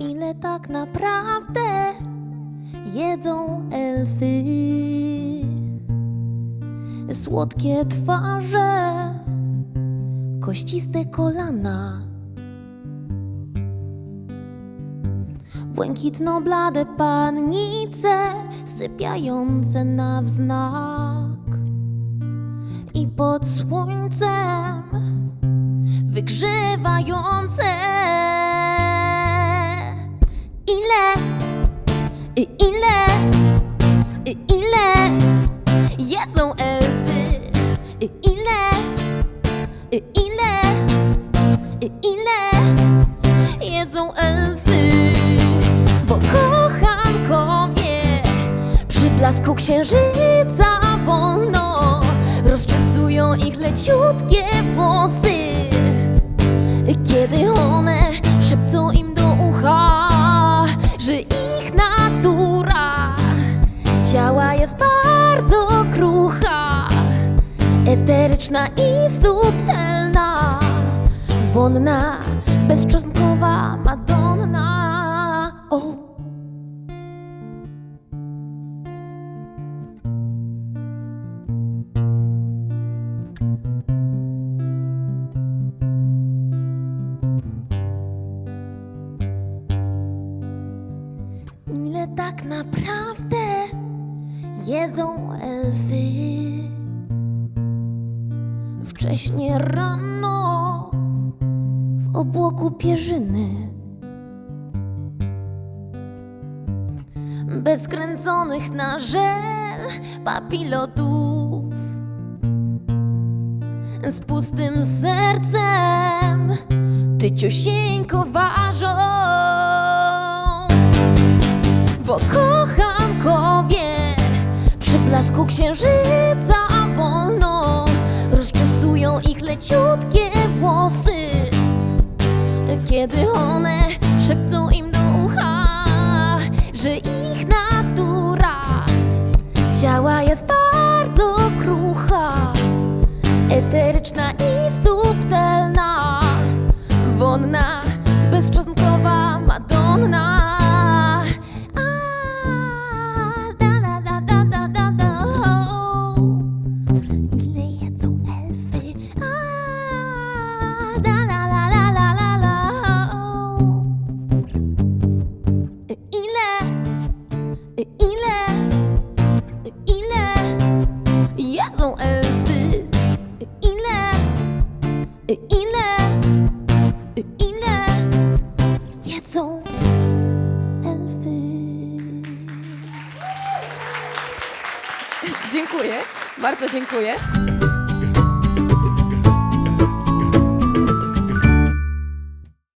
Ile tak naprawdę jedzą elfy? Słodkie twarze, kościste kolana, błękitno-blade pannice sypiające na wznak i pod słońcem wygrzewają. I ile jedzą elfy? Bo kochankowie przy blasku księżyca wolno rozczesują ich leciutkie włosy. Kiedy one szepcą im do ucha, że ich natura ciała jest bardzo krucha, eteryczna i subtelna, wonna, bezczosnkowa Madonna. O. Ile tak naprawdę jedzą elfy? Wcześnie rano obłoku pierzyny. Bez kręconych na żel papilotów. Z pustym sercem ty ciusieńko ważą. Bo kochankowie przy blasku księżyca wolno rozczesują ich leciutkie włosy. Kiedy one szepcą im do ucha, że ich natura ciała jest bardzo Ile? Ile jedzą elfy? Ile? Ile? Ile jedzą elfy? Dziękuję, bardzo dziękuję.